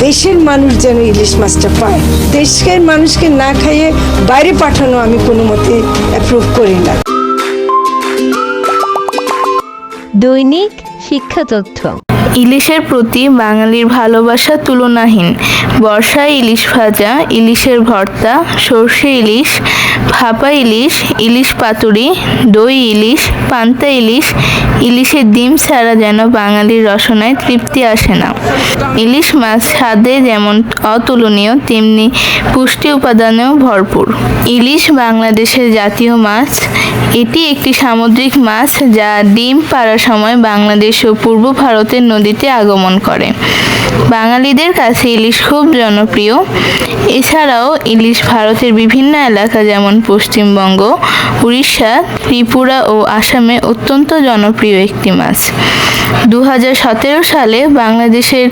দেশের মানুষ যেন ইলিশ মাছটা পায়। দেশের মানুষকে না খাইয়ে বাইরে পাঠানো আমি কোনো মতে অ্যাপ্রুভ করি না। দৈনিক শিক্ষা তথ্য ইলিশের প্রতি বাঙালির ভালোবাসা তুলনাহীন। বর্ষায় ইলিশ ভাজা, ইলিশের ভর্তা, সর্ষে ইলিশ, ভাপা ইলিশ ইলিশ পাতুরি, দই ইলিশ, পান্তা ইলিশ, ইলিশের ডিম ছাড়া যেন বাঙালির রসনায় তৃপ্তি আসে না। ইলিশ মাছ স্বাদে যেমন অতুলনীয়, তেমনি পুষ্টি উপাদানেও ভরপুর। ইলিশ বাংলাদেশের জাতীয় মাছ। এটি একটি সামুদ্রিক মাছ যা ডিম পাড়ার সময় বাংলাদেশ ও পূর্ব ভারতের নদীতে আগমন করে। বাঙালিদের কাছে ইলিশ খুব জনপ্রিয়। এছাড়াও ইলিশ ভারতের বিভিন্ন এলাকা যেমন পশ্চিমবঙ্গ, উড়িষ্যা, ত্রিপুরা ও আসামে অত্যন্ত জনপ্রিয় একটি মাছ। দু হাজার সতেরো সালে বাংলাদেশের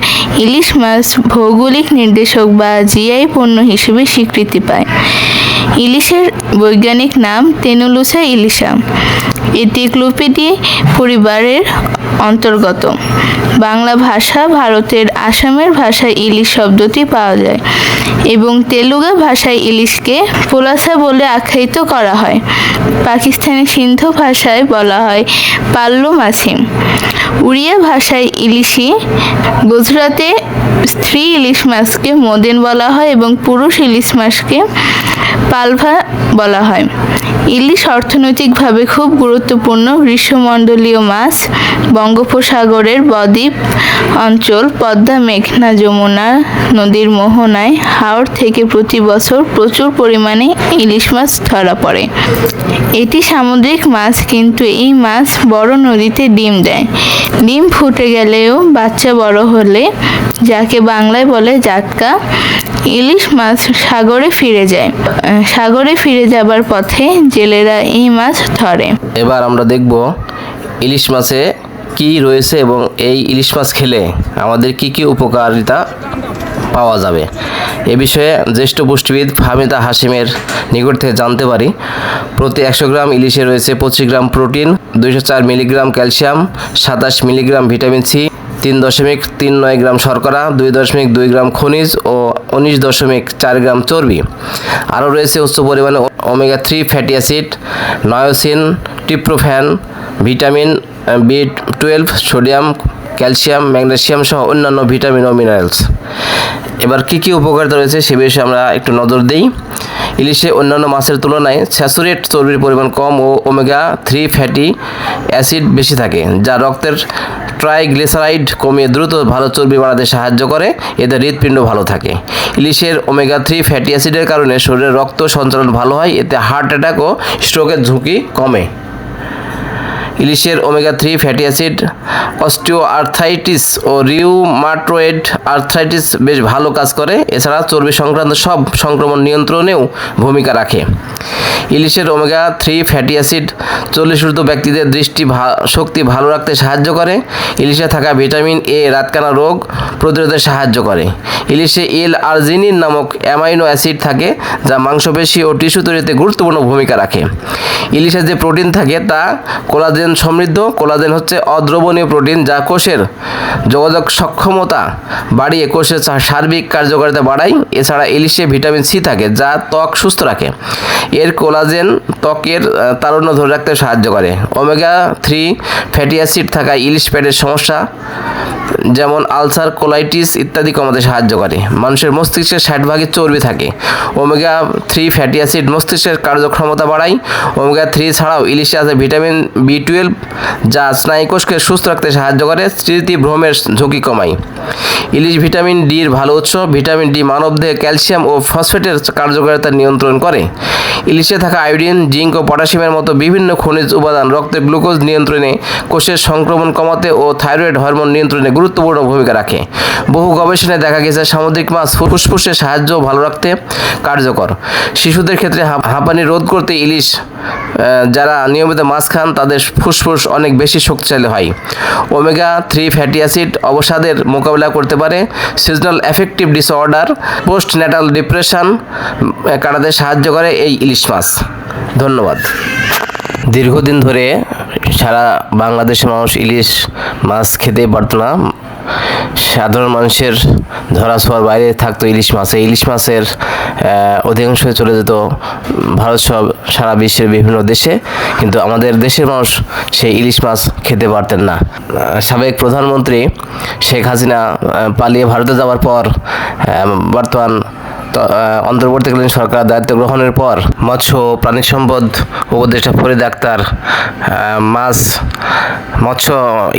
ইলিশ মাছ ভৌগোলিক নির্দেশক বা জিআই পণ্য হিসেবে স্বীকৃতি পায়। ইলিশের বৈজ্ঞানিক নাম তেনুলুসা ইলিশা এটি ক্লুপিডি পরিবারের অন্তর্গত। বাংলা ভাষা ভারতের আসামের ভাষায় ইলিশ শব্দটি পাওয়া যায় এবং তেলুগু ভাষায় ইলিশকে পোলাসা বলে আখ্যায়িত করা হয়। পাকিস্তানি সিন্ধু ভাষায় বলা হয় পাল্লু মাছিম উড়িয়া ভাষায় ইলিশি গুজরাটে স্ত্রী ইলিশ মাছকে মোদেন বলা হয় এবং পুরুষ ইলিশ মাছকে পালভা বলা হয়। ইলিশ অর্থনৈতিকভাবে খুব গুরুত্বপূর্ণ গ্রীষ্মমণ্ডলীয় মাছ বঙ্গোপসাগরের বদ্বীপ অঞ্চল, পদ্মা, মেঘনা, যমুনা নদীর মোহনায় হাওড় থেকে প্রতি বছর প্রচুর পরিমাণে ইলিশ মাছ ধরা পড়ে। এটি সামুদ্রিক মাছ, কিন্তু এই মাছ বড় নদীতে ডিম দেয়। ডিম ফুটে গেলেও বাচ্চা বড় হলে যাকে বাংলায় বলে জাটকা ইলিশ মাছ সাগরে ফিরে যায়। সাগরে ফিরে যাবার পথে জেলেরা এই মাছ ধরে। এবার আমরা দেখব ইলিশ মাছে কি রয়েছে এবং এই ইলিশ মাছ খেলে আমাদের কি কি উপকারিতা পাওয়া যাবে। এ বিষয়ে জ্যেষ্ঠ পুষ্টিবিদ ফাহমিদা হাসিমের নিকট থেকে জানতে পারি। প্রতি একশো গ্রাম ইলিশে রয়েছে পঁচিশ গ্রাম প্রোটিন, দুইশো চার মিলিগ্রাম ক্যালসিয়াম, সাতাশ মিলিগ্রাম ভিটামিন সি তিন দশমিক তিন নয় গ্রাম শর্করা, দুই দশমিক দুই গ্রাম খনিজ ও উনিশ দশমিক চার গ্রাম চর্বি। আরও রয়েছে উচ্চ পরিমাণে omega three fatty acid, niacin, tryptophan, vitamin, B twelve, sodium calcium, magnesium সহ অন্যান্য ভিটামিন ও মিনারেলস। এবার কী কী উপকারিতা রয়েছে সে বিষয়ে আমরা একটু নজর দিই। ইলিশে অন্যান্য মাছের তুলনায় স্যাচুরেট চর্বির পরিমাণ কম ও ওমেগা থ্রি ফ্যাটি অ্যাসিড বেশি থাকে, যা রক্তের ট্রাইগ্লিসারাইড কমিয়ে দ্রুত ভালো চর্বি বাড়াতে সাহায্য করে, এতে হৃৎপিণ্ড ভালো থাকে। ইলিশের ওমেগা থ্রি ফ্যাটি অ্যাসিডের কারণে শরীরে রক্ত সঞ্চালন ভালো হয়, এতে হার্ট অ্যাটাক ও স্ট্রোকের ঝুঁকি কমে। ইলিশের omega three fatty acid osteoarthritis ও রিউমাটোয়েড আর্থ্রাইটিস বেশ ভালো কাজ করে। এছাড়া চর্বি সংক্রান্ত সব সংক্রমণ নিয়ন্ত্রণেও ভূমিকা রাখে। ইলিশের ওমেগা থ্রি ফ্যাটি অ্যাসিড চল্লিশ ঊর্ধ্ব ব্যক্তিদের দৃষ্টি শক্তি ভালো রাখতে সাহায্য করে। ইলিশে থাকা ভিটামিন এ রাতকানা রোগ প্রতিরোধে সাহায্য করে। ইলিশে এল আরজিনিন নামক অ্যামাইনো অ্যাসিড থাকে, যা মাংসপেশি ও টিস্যু তৈরিতে গুরুত্বপূর্ণ ভূমিকা রাখে। ইলিশে যে প্রোটিন থাকে, তা কোলাজেন সমৃদ্ধ। কোলাজেন হচ্ছে অদ্রবণীয় প্রোটিন যা কোষের যোগাযোগ সক্ষমতা বাড়িয়ে কোষের সার্বিক কার্যকারিতা বাড়ায়। এছাড়া ইলিশে ভিটামিন সি থাকে যা ত্বক সুস্থ রাখে। এর কোলাজেন ত্বকের তারুণ্য ধরে রাখতে সাহায্য করে। ওমেগা থ্রি ফ্যাটি অ্যাসিড থাকায় ইলিশ পেটের সমস্যা যেমন আলসার, কোলাইটিস ইত্যাদি কমাতে সাহায্য করে। মানুষের মস্তিষ্কের ষাট ভাগের চর্বি থাকে। ওমেগা থ্রি ফ্যাটি অ্যাসিড মস্তিষ্কের কার্যক্ষমতা বাড়ায়। ওমেগা থ্রি ছাড়াও ইলিশে আছে ভিটামিন বি টুয়েলভ, যা স্নায়ুকোষকে সুস্থ রাখতে সাহায্য করে, স্মৃতি ভ্রমের ঝুঁকি কমায়। ইলিশ ভিটামিন ডির ভালো উৎস, ভিটামিন ডি মানবদেহে ক্যালসিয়াম ও ফসফেটের কার্যকারিতা নিয়ন্ত্রণ করে। ইলিশে থাকা আয়োডিন, জিঙ্ক ও পটাশিয়ামের মতো বিভিন্ন খনিজ উপাদান রক্তে গ্লুকোজ নিয়ন্ত্রণে কোষের সংক্রমণ কমাতে ও থাইরয়েড হরমোন নিয়ন্ত্রণে গুরুত্বপূর্ণ ভূমিকা রাখে। বহু গবেষণায় দেখা গেছে সামুদ্রিক মাছ ফুসফুসের সাহায্য ভালো রাখতে কার্যকর। শিশুদের ক্ষেত্রে হাঁপ- হাঁপানি রোধ করতে ইলিশ যারা নিয়মিত মাছ খান, তাদের ফুসফুস অনেক বেশি শক্তিশালী হয়। ওমেগা থ্রি ফ্যাটি অ্যাসিড অবসাদের মোকাবিলা করতে পারে। Seasonal affective disorder postnatal depression কাটাতে সাহায্য করে এই ইলিশ মাছ। ধন্যবাদ। দীর্ঘদিন ধরে সারা বাংলাদেশের মানুষ ইলিশ মাছ খেতে পারত না। সাধারণ মানুষের ধরা ছোঁয়ার বাইরে থাকতো ইলিশ মাছ। ইলিশ মাছের অধিকাংশই অধিকাংশ চলে যেত ভারত সব সারা বিশ্বের বিভিন্ন দেশে। কিন্তু আমাদের দেশের মানুষ সেই ইলিশ মাছ খেতে পারতেন না। সাবেক প্রধানমন্ত্রী শেখ হাসিনা পালিয়ে ভারতে যাওয়ার পর বর্তমান অন্তর্বর্তীকালীন সরকার দায়িত্ব গ্রহণের পর মৎস্য ও প্রাণী সম্পদ উপদেষ্টা ফরিদ আক্তার মাছ, মৎস্য,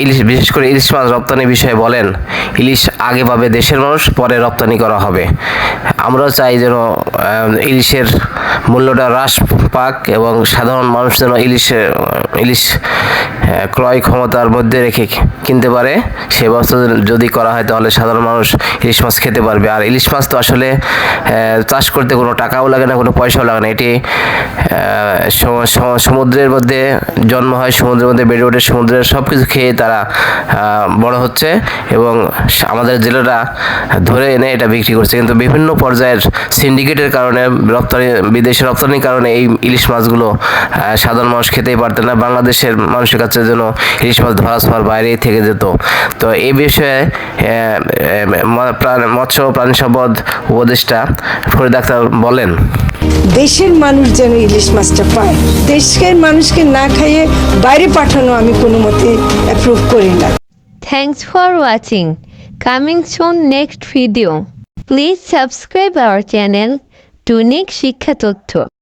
ইলিশ, বিশেষ করে ইলিশ মাছ রপ্তানি বিষয়ে বলেন, ইলিশ আগে পাবে দেশের মানুষ, পরে রপ্তানি করা হবে। আমরাও চাই যেন ইলিশের মূল্যটা হ্রাস পাক এবং সাধারণ মানুষ যেন ইলিশে ইলিশ ক্রয় ক্ষমতার মধ্যে রেখে কিনতে পারে, সে ব্যবস্থা যদি করা হয় তাহলে সাধারণ মানুষ ইলিশ মাছ খেতে পারবে। আর ইলিশ মাছ তো আসলে চাষ করতে কোনো টাকাও লাগে না, কোনো পয়সাও লাগে না। এটি সমুদ্রের মধ্যে জন্ম হয়, সমুদ্রের মধ্যে বেড়ে ওঠে, সমুদ্রের সব কিছু খেয়ে তারা বড় হচ্ছে এবং আমাদের জেলেরা ধরে এনে এটা বিক্রি করছে। কিন্তু বিভিন্ন পর্যায়ের সিন্ডিকেটের কারণে রপ্তানি বিদেশে রপ্তানির কারণে এই ইলিশ মাছগুলো সাধারণ মানুষ খেতেই পারতেন না। বাংলাদেশের মানুষের কাছে যেন ইলিশ মাছ ধরা ছোঁয়ার বাইরেই থেকে যেত। তো এই বিষয়ে মৎস্য প্রাণী সম্পদ উপদেষ্টা ফরিদ আক্তার বলেন দেশের মানুষ যেন ইলিশ মাছটা পায়। দেশের মানুষকে না খাইয়ে বাইরে পাঠানো আমি কোনো মতে অ্যাপ্রুভ করি না। Thanks for watching Coming soon next video. Please subscribe our channel, Tunic শিক্ষা তথ্য